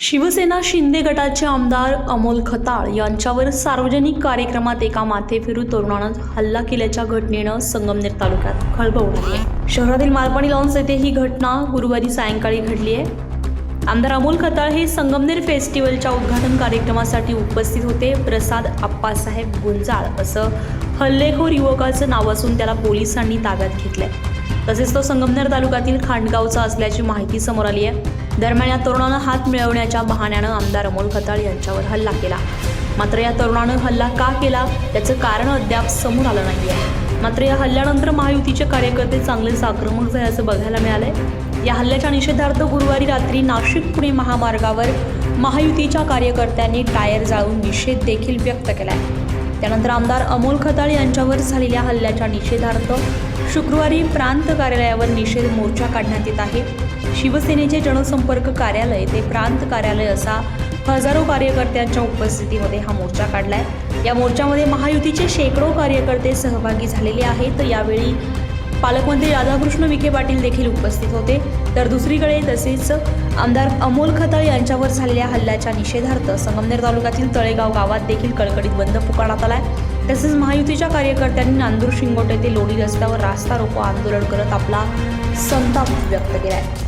शिवसेना शिंदे गटाचे आमदार अमोल खताळ यांच्यावर सार्वजनिक कार्यक्रमात एका माथेफिरू तरुणानं हल्ला केल्याच्या घटनेनं संगमनेर तालुक्यात खळबळ उडाली आहे. शहरातील मालपाणी लॉन्स येथे ही घटना गुरुवारी सायंकाळी घडली आहे. आमदार अमोल खताळ हे संगमनेर फेस्टिवलच्या उद्घाटन कार्यक्रमासाठी उपस्थित होते. प्रसाद आप्पासाहेब गुंजाळ असं हल्लेखोर युवकाचं नाव असून त्याला पोलिसांनी ताब्यात घेतलंय. तसेच तो संगमनेर तालुक्यातील खांडगावचा असल्याची माहिती समोर आली आहे. दरम्यान या तरुणानं हात मिळवण्याच्या बहाण्यानं आमदार अमोल खताळ यांच्यावर हल्ला केला. मात्र या तरुणानं हल्ला का केला? त्याचं कारण अद्याप समोर आलं नाही आहे मात्र या हल्ल्यानंतर महायुतीचे कार्यकर्ते चांगलेच आक्रमक झाल्याचं बघायला मिळालंय. या हल्ल्याच्या निषेधार्थ गुरुवारी रात्री नाशिक पुणे महामार्गावर महायुतीच्या कार्यकर्त्यांनी टायर जाळून निषेध देखील व्यक्त केलाय. त्यानंतर आमदार अमोल खताळ यांच्यावर झालेल्या हल्ल्याच्या निषेधार्थ शुक्रवारी प्रांत कार्यालयावर निषेध मोर्चा काढण्यात येत आहे. शिवसेनेचे जनसंपर्क कार्यालय ते प्रांत कार्यालय असा हजारो कार्यकर्त्यांच्या उपस्थितीमध्ये हा मोर्चा काढलाय. या मोर्चामध्ये महायुतीचे शेकडो कार्यकर्ते सहभागी झालेले आहेत. यावेळी पालकमंत्री राधाकृष्ण विखे पाटील देखील उपस्थित होते. तर दुसरीकडे तसेच आमदार अमोल खताळ यांच्यावर झालेल्या हल्ल्याच्या निषेधार्थ संगमनेर तालुक्यातील तळेगाव गावात देखील कडकडीत बंद पुकारण्यात आलाय. तसेच महायुतीच्या कार्यकर्त्यांनी नांदूर शिंगोटे ते लोणी रस्त्यावर रास्ता रोको आंदोलन करत आपला संताप व्यक्त केला आहे